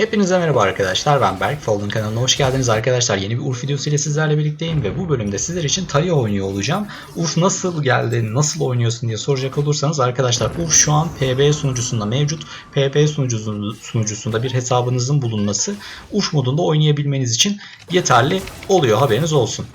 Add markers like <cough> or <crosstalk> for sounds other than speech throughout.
Hepinize merhaba arkadaşlar ben Berk. Fallen kanalına hoş geldiniz. Arkadaşlar yeni bir Urf videosu ile sizlerle birlikteyim ve bu bölümde sizler için Talia oynuyor olacağım. Urf nasıl geldi nasıl oynuyorsun diye soracak olursanız arkadaşlar Urf şu an PB sunucusunda mevcut. PB sunucusunda, bir hesabınızın bulunması Urf modunda oynayabilmeniz için yeterli oluyor. Haberiniz olsun.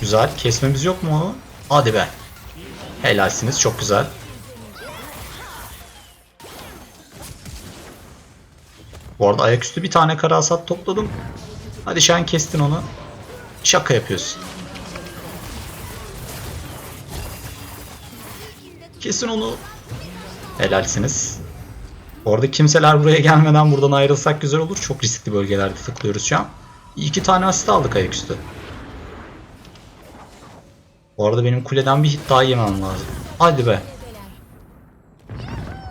Güzel. Kesmemiz yok mu? Hadi be Helalsiniz çok güzel. Bu arada ayaküstü bir tane kara hasat topladım. Hadi sen kestin onu. Şaka yapıyorsun. Kesin onu. Helalsiniz. Bu arada kimseler buraya gelmeden buradan ayrılsak güzel olur. Çok riskli bölgelerde tıklıyoruz şu an. İki tane asist aldık ayaküstü. Bu arada benim kuleden bir hit daha yemem lazım. Hadi be.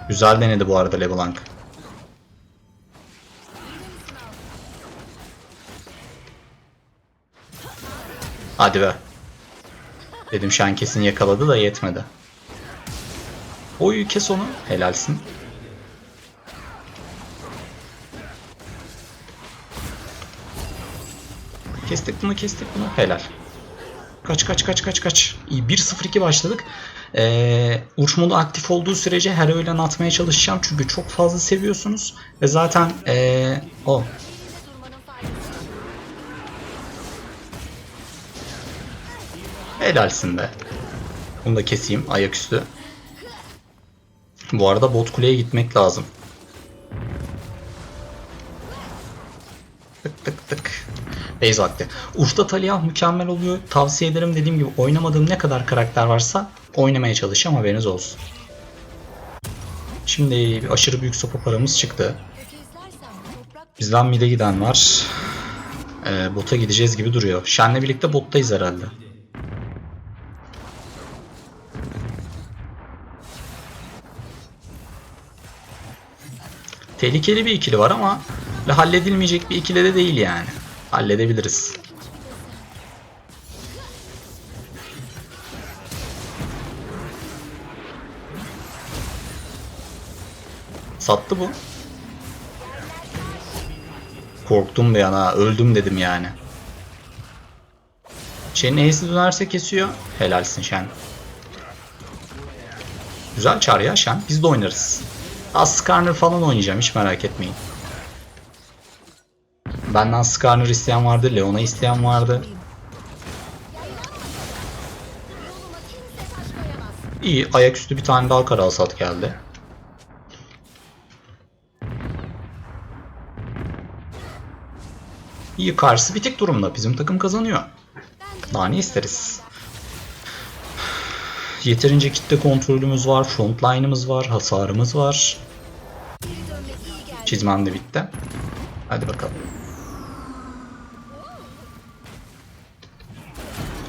Güzel denedi bu arada LeBlanc. Hadi be. Dedim Şen kesin yakaladı da yetmedi. Oy kes onu. Helalsin. Kestik bunu kestik bunu. Helal. Kaç kaç kaç kaç kaç. İyi 1-0-2 başladık. Ee, uç aktif olduğu sürece her öğlen atmaya çalışacağım. Çünkü çok fazla seviyorsunuz. Ve zaten ee, o. Helalsin be. Bunu da keseyim ayaküstü. Bu arada bot kuleye gitmek lazım. Base vakti. Urf'ta Talia mükemmel oluyor. Tavsiye ederim dediğim gibi oynamadığım ne kadar karakter varsa oynamaya çalışacağım haberiniz olsun. Şimdi bir aşırı büyük sopa paramız çıktı. Bizden mid'e giden var. Ee, bota gideceğiz gibi duruyor. Shen'le birlikte bottayız herhalde. Tehlikeli bir ikili var ama halledilmeyecek bir ikili de değil yani. Halledebiliriz. Sattı bu. Korktum bir yana. Öldüm dedim yani. Shen'in Ace'i dönerse kesiyor. Helalsin Shen. Güzel çar ya Shen. Biz de oynarız. Az Skarner falan oynayacağım. Hiç merak etmeyin. Benden Skarner isteyen vardı. Leona isteyen vardı. İyi. Ayaküstü bir tane daha kara hasat geldi. İyi karşısı bitik durumda. Bizim takım kazanıyor. Daha ne isteriz? Yeterince kitle kontrolümüz var. Frontline'ımız var. Hasarımız var. Çizmem de bitti. Hadi bakalım.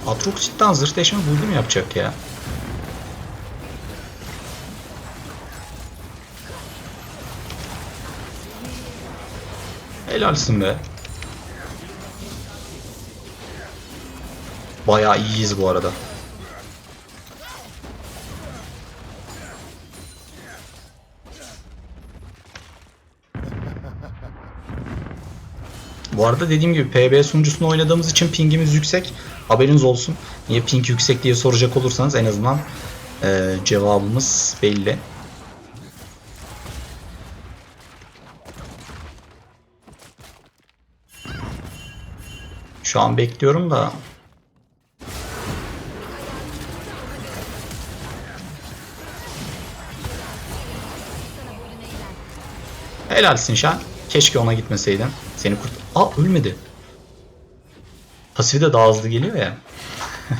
Atrox cidden zırh deşme buldu mu yapacak ya? Helalsin be. Bayağı iyiyiz bu arada. Bu arada dediğim gibi PB sunucusunda oynadığımız için pingimiz yüksek. Haberiniz olsun. Niye ping yüksek diye soracak olursanız en azından e, cevabımız belli. Şu an bekliyorum da Helalsin Şen. Keşke ona gitmeseydin. Seni kurt... Aa ölmedi. Pasifi de daha hızlı geliyor ya. <laughs>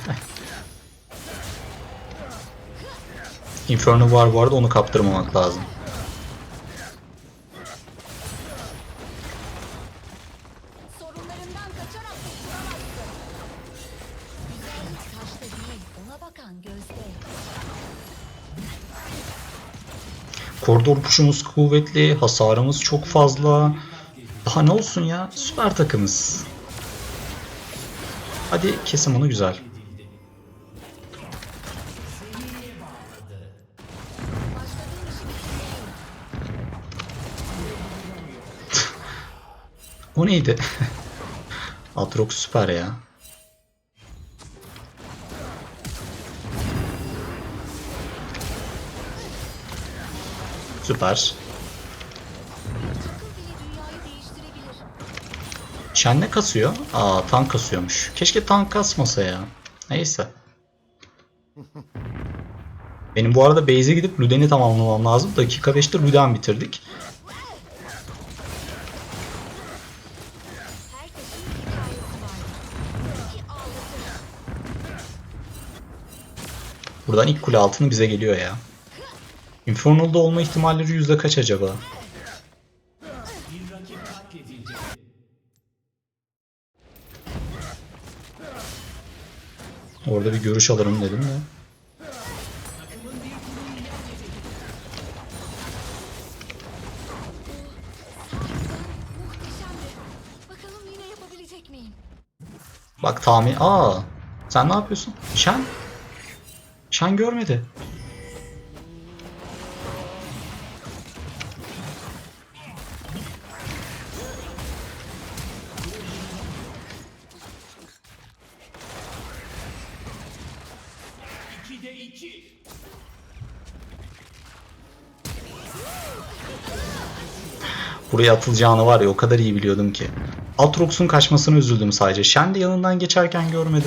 Inferno var bu arada onu kaptırmamak lazım. Koridor puşumuz kuvvetli, hasarımız çok fazla. Daha ne olsun ya? Süper takımız. Hadi kesim onu güzel. <laughs> o neydi? <laughs> Atrox süper ya. Süper. Shen ne kasıyor? Aa tank kasıyormuş. Keşke tank kasmasa ya. Neyse. Benim bu arada base'e gidip Luden'i tamamlamam lazım. Dakika 5'te Luden bitirdik. Buradan ilk kule altını bize geliyor ya. Infernal'da olma ihtimalleri yüzde kaç acaba? Orada bir görüş alırım dedim de. Bak tahmin... Aa, sen ne yapıyorsun? Şen? Şen görmedi. Buraya atılacağını var ya o kadar iyi biliyordum ki. Atrox'un kaçmasına üzüldüm sadece. Shen de yanından geçerken görmedi.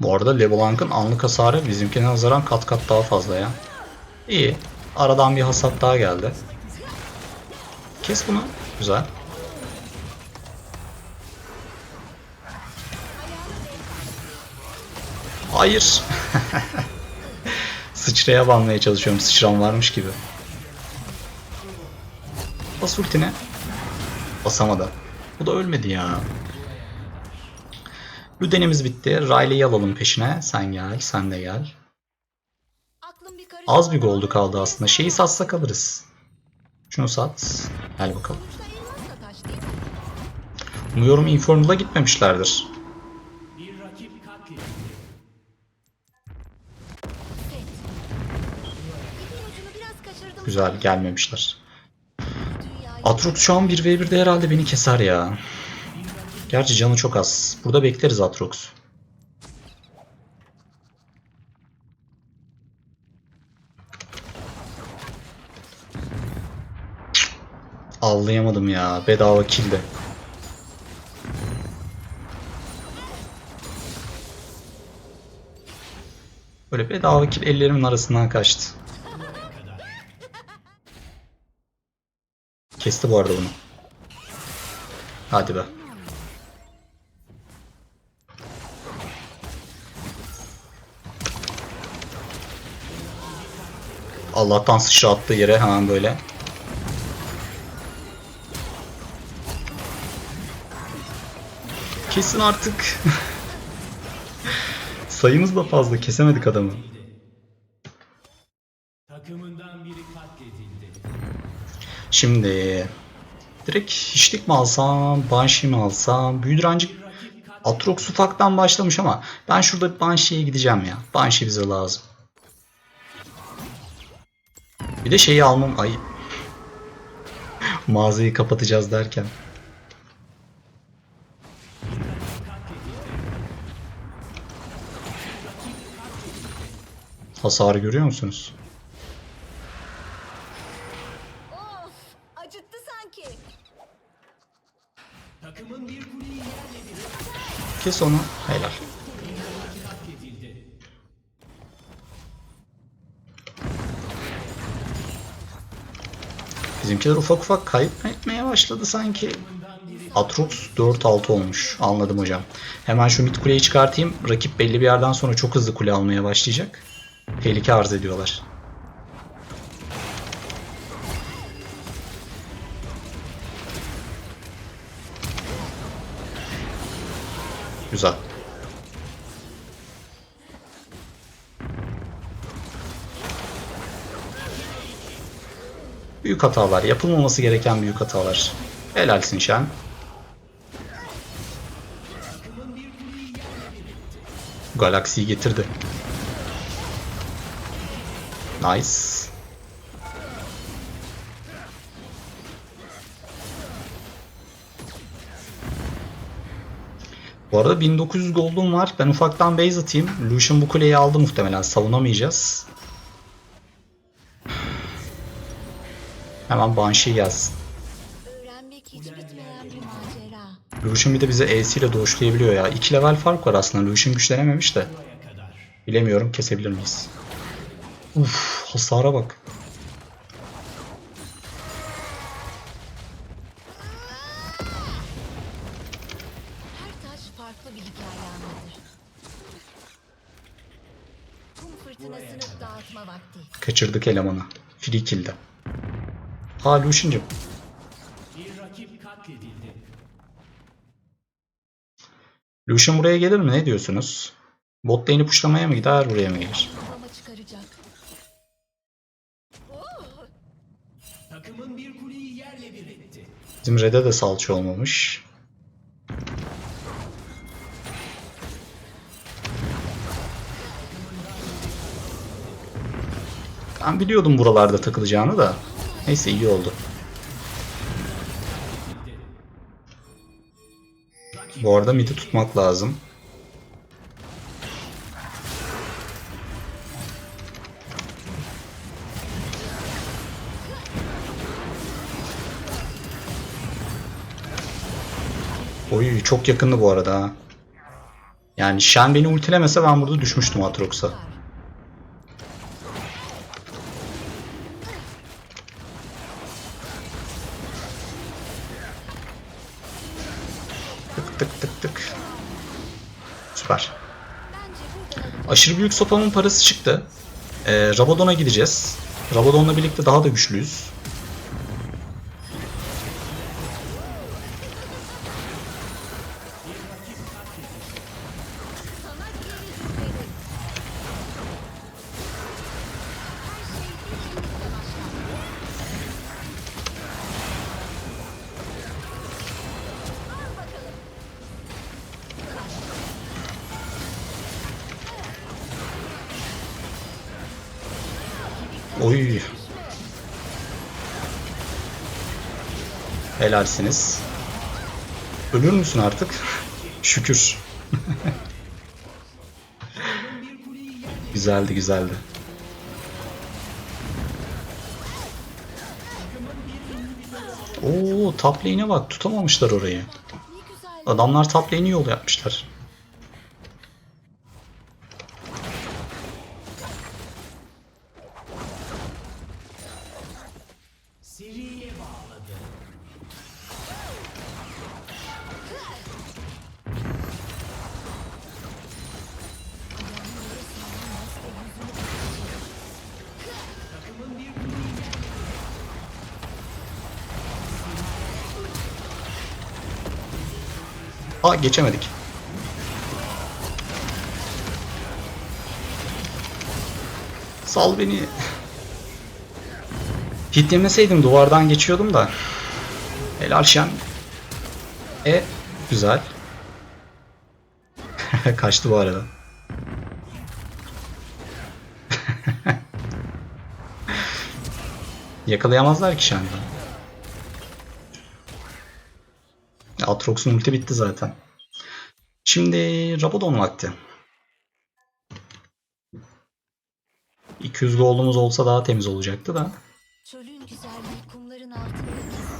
Bu arada LeBlanc'ın anlık hasarı bizimkine nazaran kat kat daha fazla ya. İyi. Aradan bir hasat daha geldi. Kes bunu. Güzel. Hayır. <laughs> Sıçraya banmaya çalışıyorum. Sıçram varmış gibi. Bas ultine. Basamadı. Bu da ölmedi ya. Lüdenimiz bitti. Riley'i alalım peşine. Sen gel. Sen de gel. Az bir goldu kaldı aslında. Şeyi satsak alırız. Şunu sat. Gel bakalım. Umuyorum Infernal'a gitmemişlerdir. Güzel gelmemişler. Atrox şu an 1v1'de herhalde beni keser ya. Gerçi canı çok az. Burada bekleriz Atrox. Avlayamadım ya. Bedava kill'de. Böyle bedava kill ellerimin arasından kaçtı. Kesti bu arada bunu. Hadi be. Allah'tan sıçra attığı yere hemen böyle. Kesin artık. <laughs> Sayımız da fazla. Kesemedik adamı. Takımından biri katledildi. Şimdi direkt hiçlik mi alsam, Banshee mi alsam, büyü direnci Atrox ufaktan başlamış ama ben şurada Banshee'ye gideceğim ya. Banshee bize lazım. Bir de şeyi almam ay <laughs> mağazayı kapatacağız derken. Hasarı görüyor musunuz? Of! Acıttı sanki. Takımın bir kuleyi yerle bir Kes onu. Helal. Bizimkiler ufak ufak kaybetmeye başladı sanki. Atrox 4-6 olmuş. Anladım hocam. Hemen şu mid kuleyi çıkartayım. Rakip belli bir yerden sonra çok hızlı kule almaya başlayacak tehlike arz ediyorlar. Güzel. Büyük hatalar. Yapılmaması gereken büyük hatalar. Helalsin Şen. Galaksiyi getirdi. Nice. Bu arada 1900 gold'um var. Ben ufaktan base atayım. Lucian bu kuleyi aldı muhtemelen. Savunamayacağız. Hemen Banshee gelsin. Lucian bir de bize E'si ile doğuşlayabiliyor ya. 2 level fark var aslında. Lucian güçlenememiş de. Bilemiyorum kesebilir miyiz? Uf hasara bak. Her taş farklı bir hikaye anlatır. Kum fırtınasını dağıtma vakti. Kaçırdık elemanı. Free kill'de. Ha Lucian'cım. Bir rakip katledildi. Lucian buraya gelir mi? Ne diyorsunuz? Bot lane'i pushlamaya mı gider buraya mı gelir? Kafama çıkaracak. Takımın bir kuleyi yerle bir etti. Bizim Red'e de salça olmamış. Ben biliyordum buralarda takılacağını da. Neyse iyi oldu. Bu arada mid'i tutmak lazım. Oy çok yakındı bu arada. Yani Shen beni ultilemese ben burada düşmüştüm Atrox'a. Tık tık tık tık. Süper. Aşırı büyük sopamın parası çıktı. Ee, Rabadon'a gideceğiz. Rabadon'la birlikte daha da güçlüyüz. Oy. Helalsiniz. Ölür müsün artık? Şükür. <laughs> güzeldi güzeldi. Oo top lane'e bak tutamamışlar orayı. Adamlar top lane'i yol yapmışlar. Aa geçemedik. Sal beni. Hit yemeseydim duvardan geçiyordum da. Helal şen. E güzel. <laughs> Kaçtı bu arada. <laughs> Yakalayamazlar ki Shen'den. Atrox'un ulti bitti zaten. Şimdi Rabadon vakti. 200 gold'umuz olsa daha temiz olacaktı da. Çölün güzelliği kumların altında gizli.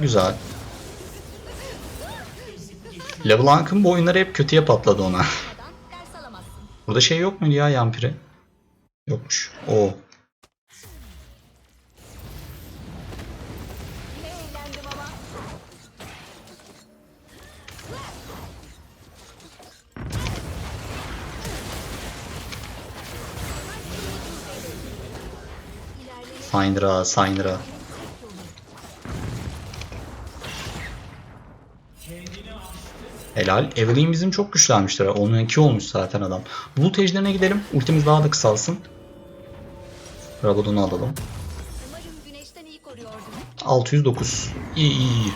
Güzel. LeBlanc'ın bu oyunları hep kötüye patladı ona. Burada şey yok mu ya Yampiri? Yokmuş. O. Syndra, Syndra. Helal. Evelyn bizim çok güçlenmiştir. Onun 2 olmuş zaten adam. Bulut ejderine gidelim. Ultimiz daha da kısalsın. Rabadon'u alalım. Umarım güneşten iyi koruyordum. 609. İyi iyi iyi.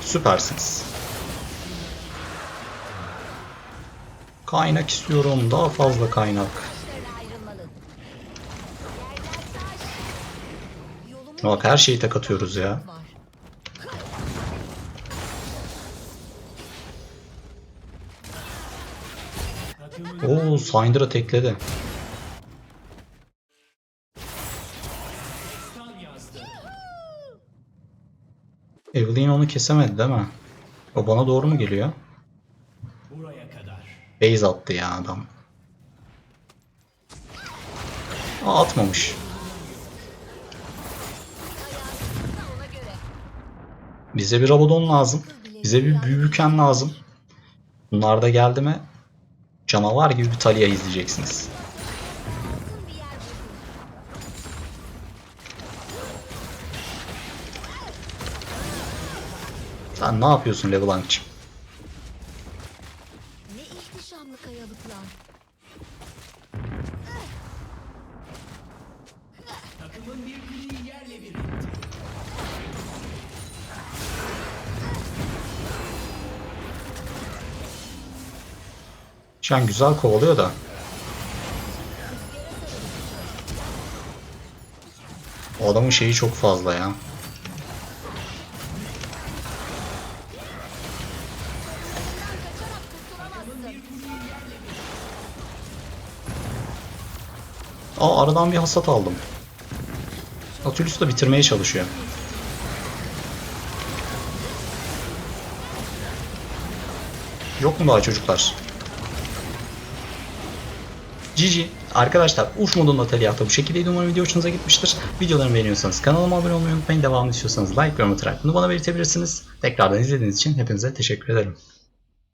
Süpersiniz. Kaynak istiyorum. Daha fazla kaynak. Bak her şeyi tek atıyoruz ya. Oo Syndra tekledi. Evelyn onu kesemedi değil mi? O bana doğru mu geliyor? Base attı ya adam. Aa, atmamış. Bize bir Rabadon lazım. Bize bir Büyüken lazım. Bunlar da geldi mi canavar gibi bir Talia izleyeceksiniz. Sen ne yapıyorsun LeBlanc'cığım? Şu an güzel kovalıyor da. O adamın şeyi çok fazla ya. Aa aradan bir hasat aldım. Nautilus da bitirmeye çalışıyor. Yok mu daha çocuklar? GG. Arkadaşlar Uf modunda Taliyah'ta bu şekildeydi. Umarım video hoşunuza gitmiştir. Videolarımı beğeniyorsanız kanalıma abone olmayı unutmayın. Devamını istiyorsanız like yorum atarak bunu bana belirtebilirsiniz. Tekrardan izlediğiniz için hepinize teşekkür ederim.